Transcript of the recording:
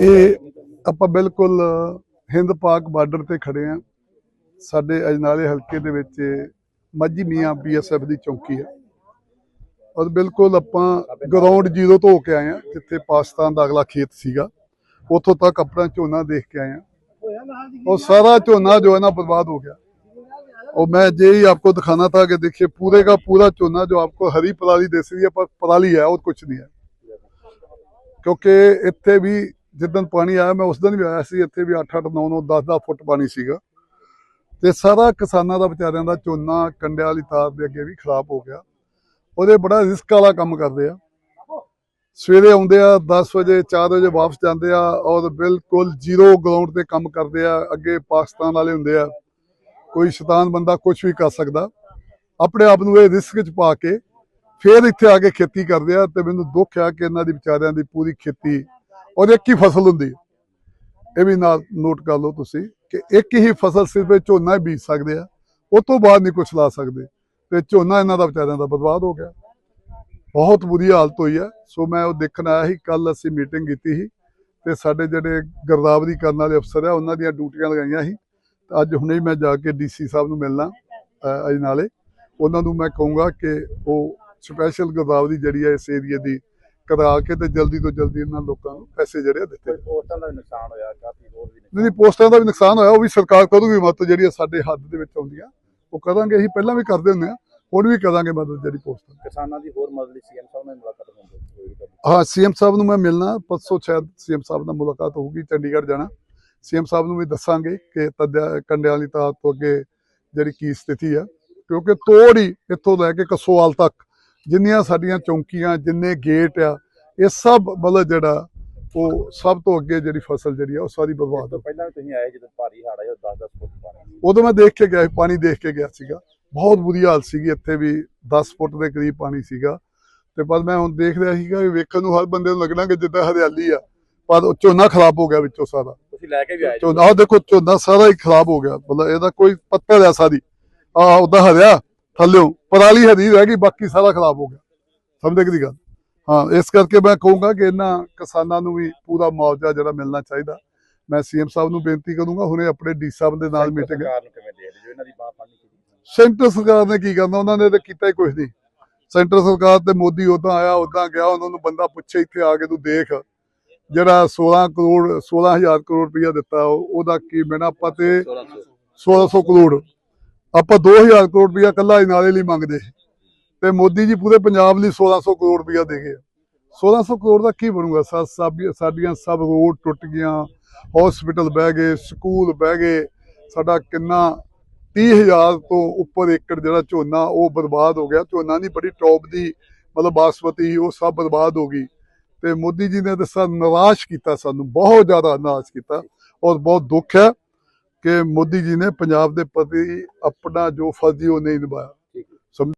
ਇਹ ਆਪਾਂ ਬਿਲਕੁਲ ਹਿੰਦ ਪਾਕ ਬਾਰਡਰ ਤੇ ਖੜੇ ਆ। ਸਾਡੇ ਅਜਨਾਲੇ ਹਲਕੇ ਦੇ ਵਿੱਚ ਮਾਝੀ ਮੀਆਂ ਬੀਐਸਐਫ ਦੀ ਚੌਂਕੀ ਹੈ। ਔਰ ਬਿਲਕੁਲ ਆਪਾਂ ਗਰਾਊਂਡ ਜ਼ੀਰੋ ਤੋਂ ਹੋ ਕੇ ਆਏ ਆ ਜਿੱਥੇ ਪਾਕਿਸਤਾਨ ਦਾ ਅਗਲਾ ਖੇਤ ਸੀਗਾ ਉੱਥੋਂ ਤੱਕ ਆਪਣਾ ਝੋਨਾ ਦੇਖ ਕੇ ਆਏ ਆ और सारा चोना जो है ना बर्बाद हो गया और मैं ये ही आपको दिखाना था कि देखिए पूरे का पूरा चोना जो आपको हरी पराली देख रही है पर पराली है और कुछ नहीं है ਕਿਉਂਕਿ ਇੱਥੇ ਵੀ ਜਿੱਦਣ ਪਾਣੀ ਆਇਆ ਮੈਂ ਉਸ ਦਿਨ ਵੀ ਆਇਆ ਸੀ ਇੱਥੇ ਵੀ 8 8 9 9 10 10 ਫੁੱਟ ਪਾਣੀ ਸੀਗਾ ਤੇ ਸਾਰਾ ਕਿਸਾਨਾਂ ਦਾ ਵਿਚਾਰਿਆਂ ਦਾ ਝੋਨਾ ਕੰਡਿਆਂ ਵਾਲੀ ਤਾਰ ਦੇ ਅੱਗੇ ਵੀ ਖਰਾਬ ਹੋ ਗਿਆ ਉਹਦੇ ਬੜਾ ਰਿਸਕ ਵਾਲਾ ਕੰਮ ਕਰਦੇ ਆ। ਸਵੇਰੇ ਆਉਂਦੇ ਆ 10 ਵਜੇ 4 ਵਜੇ ਵਾਪਸ ਜਾਂਦੇ ਆ ਔਰ ਬਿਲਕੁਲ ਜ਼ੀਰੋ ਗਰਾਊਂਡ ਤੇ ਕੰਮ ਕਰਦੇ ਆ, ਅੱਗੇ ਪਾਕਿਸਤਾਨ ਵਾਲੇ ਹੁੰਦੇ ਆ। ਕੋਈ ਸ਼ੈਤਾਨ ਬੰਦਾ ਕੁਝ ਵੀ ਕਰ ਸਕਦਾ। ਆਪਣੇ ਆਪ ਨੂੰ ਇਹ ਰਿਸਕ 'ਚ ਪਾ ਕੇ ਫੇਰ ਇੱਥੇ ਆ ਕੇ ਖੇਤੀ ਕਰਦੇ ਆ ਤੇ ਮੈਨੂੰ ਦੁੱਖ ਆ ਕਿ ਇਹਨਾਂ ਦੀ ਵਿਚਾਰਿਆਂ ਦੀ ਪੂਰੀ ਖੇਤੀ ਔਰ ਇੱਕ ਹੀ ਫਸਲ ਹੁੰਦੀ ਇਹ ਵੀ ਨਾਲ ਨੋਟ ਕਰ ਲਓ ਤੁਸੀਂ ਕਿ ਇੱਕ ਹੀ ਫਸਲ ਸਿਰਫ ਇਹ ਝੋਨਾ ਹੀ ਬੀਜ ਸਕਦੇ ਆ, ਉਹ ਤੋਂ ਬਾਅਦ ਨਹੀਂ ਕੁਝ ਲਾ ਸਕਦੇ। ਤੇ ਝੋਨਾ ਇਹਨਾਂ ਦਾ ਵਿਚਾਰਿਆਂ ਦਾ ਬਰਬਾਦ ਹੋ ਗਿਆ। ਬਹੁਤ ਬੁਰੀ ਹਾਲਤ ਹੋਈ ਹੈ। ਸੋ ਮੈਂ ਉਹ ਦੇਖਣ ਆਇਆ ਸੀ ਕੱਲ ਅਸੀਂ ਮੀਟਿੰਗ ਕੀਤੀ ਸੀ ਤੇ ਸਾਡੇ ਜਿਹੜੇ ਗਰਦਾਵਰੀ ਕਰਨ ਵਾਲੇ ਅਫਸਰ ਆ ਉਹਨਾਂ ਦੀਆਂ ਡਿਊਟੀਆਂ ਲਗਾਈਆਂ ਸੀ। ਤੇ ਅੱਜ ਹੁਣੇ ਮੈਂ ਜਾ ਕੇ ਡੀਸੀ ਸਾਹਿਬ ਨੂੰ ਮਿਲਣਾ ਅ, ਅਜਨਾਲੇ ਉਹਨਾਂ ਨੂੰ ਮੈਂ ਕਹੂੰਗਾ ਕਿ ਉਹ ਸਪੈਸ਼ਲ ਗਰਦਾਵਰੀ ਜਿਹੜੀ ਹੈ ਇਸ ਏਰੀਏ ਦੀ ਕਰਾ ਕੇ ਤੇ ਜਲਦੀ ਤੋਂ ਜਲਦੀ ਇਹਨਾਂ ਲੋਕਾਂ ਨੂੰ ਪੈਸੇ ਜਿਹੜੇ ਦਿੱਤੇ ਪੋਸਟਾਂ ਦਾ ਵੀ ਨੁਕਸਾਨ ਹੋਇਆ ਕਾਫੀ ਹੋਰ ਵੀ ਨਹੀਂ ਪੋਸਟਾਂ ਦਾ ਵੀ ਨੁਕਸਾਨ ਹੋਇਆ ਉਹ ਵੀ ਸਰਕਾਰ ਕਰੂਗੀ ਮਦਦ ਜਿਹੜੀ ਸਾਡੇ ਹੱਥ ਦੇ ਵਿੱਚ ਆਉਂਦੀਆਂ ਉਹ ਕਰਾਂਗੇ ਅਸੀਂ ਪਹਿਲਾਂ ਵੀ ਕਰਦੇ ਹੁੰਦੇ ਆ ਹੁਣ ਵੀ ਕਰਾਂਗੇ ਮਦਦ ਜਿਹੜੀ ਪੋਸਟਾਂ ਕਿਸਾਨਾਂ ਦੀ ਹੋਰ ਮਦਦ ਲਈ ਸੀਐਮ ਸਾਹਿਬ ਨਾਲ ਮੁਲਾਕਾਤ ਹੋਏਗੀ ਹਾਂ ਸੀਐਮ ਸਾਹਿਬ ਨੂੰ ਮੈਂ ਮਿਲਣਾ ਪਰਸੋਂ ਸ਼ਾਇਦ ਸੀਐਮ ਸਾਹਿਬ ਨਾਲ ਮੁਲਾਕਾਤ ਹੋਊਗੀ ਚੰਡੀਗੜ੍ਹ ਜਾਣਾ। ਸੀਐਮ ਸਾਹਿਬ ਨੂੰ ਵੀ ਦੱਸਾਂਗੇ ਕਿ ਤੱਦਿਆ ਕੰਡਿਆਂ ਵਾਲੀ ਤਾਰ ਤੋਂ ਅੱਗੇ ਜਿਹੜੀ ਕੀ ਸਥਿਤੀ ਆ ਕਿਉਂਕਿ ਤੋੜ ਹੀ ਇੱਥੋਂ ਲੈ ਕੇ ਕਸੋਵਾਲ ਤੱਕ ਜਿੰਨੀਆਂ ਸਾਡੀਆਂ ਚੌਂਕੀਆਂ ਜਿੰਨੇ ਗੇਟ ਆ ਇਹ ਸਭ ਮਤਲਬ ਜਿਹੜਾ ਉਹ ਸਭ ਤੋਂ ਅੱਗੇ ਜਿਹੜੀ ਫਸਲ ਜਿਹੜੀ ਆ ਉਹ ਸਾਰੀ ਬਰਬਾਦ ਹੋ ਪਹਿਲਾਂ ਵੀ ਤੁਸੀਂ ਆਏ ਜਦੋਂ ਭਾਰੀ ਹੜ੍ਹ ਆਇਆ 10-10 ਫੁੱਟ ਪਾਣੀ ਉਦੋਂ ਮੈਂ ਦੇਖ ਕੇ ਗਿਆ ਪਾਣੀ ਦੇਖ ਕੇ ਗਿਆ ਸੀਗਾ। ਬਹੁਤ ਬੁਰੀ ਹਾਲਤ ਸੀਗੀ ਇੱਥੇ ਵੀ 10 ਫੁੱਟ ਦੇ ਕਰੀਬ ਪਾਣੀ ਸੀਗਾ। ਤੇ ਪਰ ਮੈਂ ਹੁਣ ਦੇਖ ਰਿਹਾ ਸੀਗਾ ਕਿ ਵੇਖਣ ਨੂੰ ਹਰ ਬੰਦੇ ਨੂੰ ਲੱਗਣਾ ਕਿ ਜਿੱਦਾਂ ਹਰਿਆਲੀ ਆ ਪਰ ਉਹ ਝੋਨਾ ਖਰਾਬ ਹੋ ਗਿਆ ਵਿੱਚੋਂ ਸਾਰਾ। ਤੁਸੀਂ ਲੈ ਕੇ ਵੀ ਆਏ ਝੋਨਾ ਦੇਖੋ ਝੋਨਾ ਸਾਰਾ ਹੀ ਖਰਾਬ ਹੋ ਗਿਆ। ਮਤਲਬ ਇਹਦਾ ਕੋਈ ਪੱਤਾ ਲਿਆ ਸਾਰੀ। ਆ ਉਦਾਂ ਹਰਿਆ ਥੱਲਿਓਂ। ਪਰਾਲੀ ਹਰੀ ਰਹਿ ਗਈ ਬਾਕੀ ਸਾਰਾ ਖਰਾਬ ਹੋ ਗਿਆ। ਸਮਝਦੇ ਕਿ ਦੀ ਗੱਲ? ਹਾਂ ਇਸ ਕਰਕੇ ਮੈਂ ਕਹੂੰਗਾ ਕਿ ਇਹਨਾਂ ਕਿਸਾਨਾਂ ਨੂੰ ਵੀ ਪੂਰਾ ਮੁਆਵਜ਼ਾ ਜਿਹੜਾ ਮਿਲਣਾ ਚਾਹੀਦਾ। ਮੈਂ ਸੀਐਮ ਸਾਹਿਬ ਨੂੰ ਬੇਨਤੀ ਕਰੂੰਗਾ ਹੁਣੇ ਆਪਣੇ ਡੀ ਸਾਹਿਬ ਦੇ ਨਾਲ ਮੀਟਿੰਗ ਸਰਕਾਰ ਨੂੰ ਕਿਵੇਂ ਦੇ ਜੋ ਇਹਨਾਂ ਦੀ ਬਾਹ ਫੜਨੀ ਚਾਹੀਦੀ? ਸੈਂਟਰ ਸਰਕਾਰ ਨੇ ਕੀ ਕਰਨਾ ਉਹਨਾਂ ਨੇ ਤਾਂ ਕੀਤਾ ਹੀ ਕੁਝ ਨਹੀਂ। ਸੈਂਟਰ ਸਰਕਾਰ ਤੇ ਮੋਦੀ ਉਦਾਂ ਆਇਆ ਉਦਾਂ ਗਿਆ ਉਹਨਾਂ ਨੂੰ ਬੰਦਾ ਪੁੱਛੇ ਇੱਥੇ ਆ ਕੇ ਤੂੰ ਦੇਖ ਜਿਹੜਾ 16 ਕਰੋੜ 16000 ਕਰੋੜ ਰੁਪਇਆ ਦਿੱਤਾ ਉਹ- ਉਹਦਾ ਕੀ ਮੈਨਾਂ ਆਪਾਂ ਤੇ 1600 1600 ਕਰੋੜ। ਆਪਾਂ 2000 ਕਰੋੜ ਰੁਪਇਆ ਕੱਲਾ ਨਾਲੇ ਲਈ ਮੰਗਦੇ। ਤੇ ਮੋਦੀ ਜੀ ਪੂਰੇ ਪੰਜਾਬ ਲਈ 1600 ਕਰੋੜ ਰੁਪਇਆ ਦੇ ਗਏ 1600 ਕਰੋੜ ਦਾ ਕੀ ਬਣੂਗਾ? ਸਾ- ਸਾਡੀਆਂ ਸਭ ਰੋਡ ਟੁੱਟ ਗਈਆਂ ਹਸਪੀਟਲ ਬਹਿ ਗਏ ਸਕੂਲ ਬਹਿ ਗਏ ਸਾਡਾ ਕਿੰਨਾ 30000 ਤੋਂ ਉੱਪਰ ਏਕੜ ਜਿਹੜਾ ਝੋਨਾ ਉਹ ਬਰਬਾਦ ਹੋ ਗਿਆ। ਝੋਨਾ ਨਹੀਂ ਬੜੀ ਟੌਪ ਦੀ ਮਤਲਬ ਬਾਸਮਤੀ ਸੀ, ਉਹ ਸਭ ਬਰਬਾਦ ਹੋ ਗਈ। ਤੇ ਮੋਦੀ ਜੀ ਨੇ ਤਾਂ ਸਾਨੂੰ ਨਿਰਾਸ਼ ਕੀਤਾ ਸਾਨੂੰ ਬਹੁਤ ਜ਼ਿਆਦਾ ਨਿਰਾਸ਼ ਕੀਤਾ ਔਰ ਬਹੁਤ ਦੁੱਖ ਹੈ ਕਿ ਮੋਦੀ ਜੀ ਨੇ ਪੰਜਾਬ ਦੇ ਪ੍ਰਤੀ ਆਪਣਾ ਜੋ ਫਰਜ਼ ਉਹ ਨਹੀਂ ਨਿਭਾਇਆ।